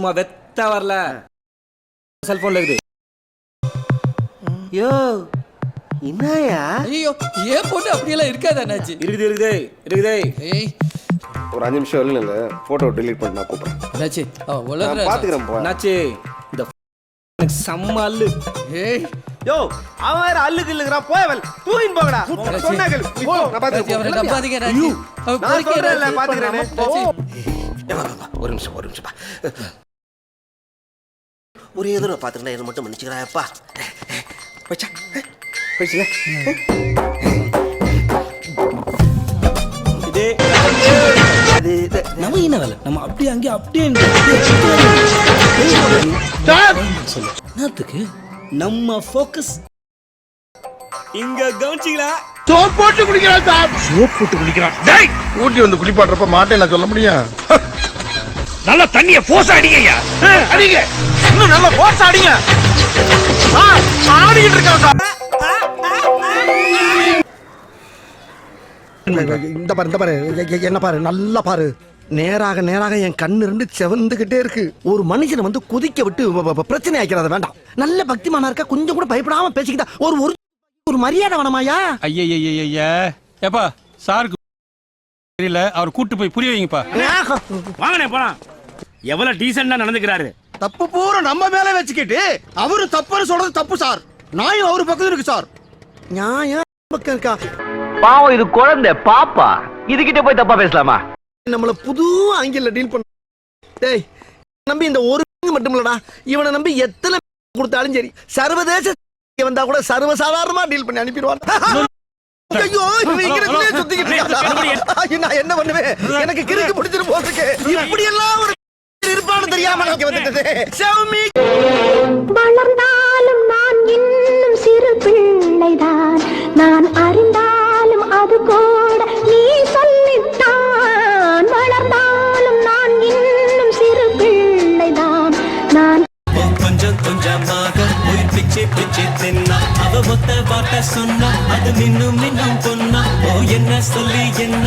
சும்மா வெத்த வரல. செல்போன்ல இருக்குது. யோ என்னயா ஐயோ ஏன் போட்டு அப்படியெல்லாம் இருக்காது அண்ணாச்சி? இருக்குது இருக்குது இருக்குது. ஏய். ஒரு அஞ்சு நிமிஷம் இல்லை இல்லை. ஃபோட்டோ delete பண்ணி நான் கூப்பிட்றேன். அண்ணாச்சி அவன் நான் உலக பார்த்துக்கிறேன் போ. என்னாச்சு இந்த எனக்கு செம்ம அல்லு ஏய். யோ அவன் வேற அல்லுக்கு இல்லுக்குறான் போயவல் தூயின் போகடா சொன்னாங்கள் நீ போ. நான் அண்ணாச்சி, பாத்துக்கிறேன் அண்ணாச்சி. நான் அண்ணாச்சி. அண்ணாச்சி, ஒரு நிமிஷம் ஒரு நிமிஷம் பா. ஒரே தடவை பாத்துக்கிறேன் என்ன மட்டும் மன்னிச்சுக்கிறாப்பா போச்சா போயிடுச்சுல இதே அது இது- நம்ம என்ன வேலை? நம்ம அப்படியே அங்கே அப்படியே சொல்லு என்னத்துக்கு? நம்ம ஃபோக்கஸ் இங்க கவனிச்சிங்களா? சோப் போட்டு குடிக்கிறான் டேய்! ஊட்டி வந்து குளிப்பாட்டுறப்ப மாட்டேன் நான் சொல்ல முடியும்? நல்லா தண்ணிய போஸ் அடிங்கய்யா அடிங்க. இன்னும் நல்லா போஸ் அடிங்க ஆ, ஆடிக்கிட்டு இருக்கான் சார் இந்த பாரு இந்த பாரு. என்ன பாரு? நல்லா பாரு. நேராக நேராக என் கண்ணு ரெண்டு செவந்துகிட்டே இருக்கு. ஒரு மனுஷனை வந்து கொதிக்க விட்டு பிரச்சனை ஆக்கிறது வேண்டாம். நல்ல பக்திமானா இருக்கா கொஞ்சம் கூட பயப்படாம பேசிக்கிட்டா ஒரு ஒரு ஒரு மரியாதை வேணாமாயா? ஐயய்யய்யய்ய ஏப்பா சாருக்கு தெரியல. அவர் கூட்டு போய் புரிய வைங்கப்பா. வாங்கண்ணே போலாம். எவ்வளவு டீசெண்டா நடந்துக்கிறாரு. தப்பு பூரா நம்ம மேல வச்சுக்கிட்டு அவரு தப்புன்னு சொல்றது தப்பு சார் நியாயம் அவரு பக்கத்துல இருக்கு சார் நியாயம் பக்கம் இருக்கா பாவம் இது குழந்தை பாப்பா இதுகிட்ட போய் தப்பா பேசலாமா நம்மள புது ஆங்கில டீல் பண்ண டேய் நம்பி இந்த ஒரு மட்டும் இல்லடா இவனை நம்பி எத்தனை கொடுத்தாலும் சரி சர்வதேச வந்தா கூட சர்வசாதாரணமா டீல் பண்ணி அனுப்பிடுவான் ஐயோ சுத்திக்கிட்டு நான் என்ன பண்ணுவேன் எனக்கு கிறுக்கு பிடிச்சிட்டு போட்டுருக்கு இப்படி எல்லாம் ஒரு இருப்பான்னு தெரியாம நான் இங்க வந்துட்டது. செவமி வளர்ந்தாலும் நான் இன்னும் சிறு பிள்ளைதான். நான் அறிந்தாலும் அது கூட நீ சொல்லித்தான். வளர்ந்தாலும் நான் இன்னும் சிறு பிள்ளைதான். நான் கொஞ்சம் கொஞ்சமாக உயிர் பிச்சு பிச்சு தின்னா. அவ மொத்த வாட்ட சொன்னா அது மின்னும் மின்னும் பொன்னா ஓ என்ன சொல்லி என்ன?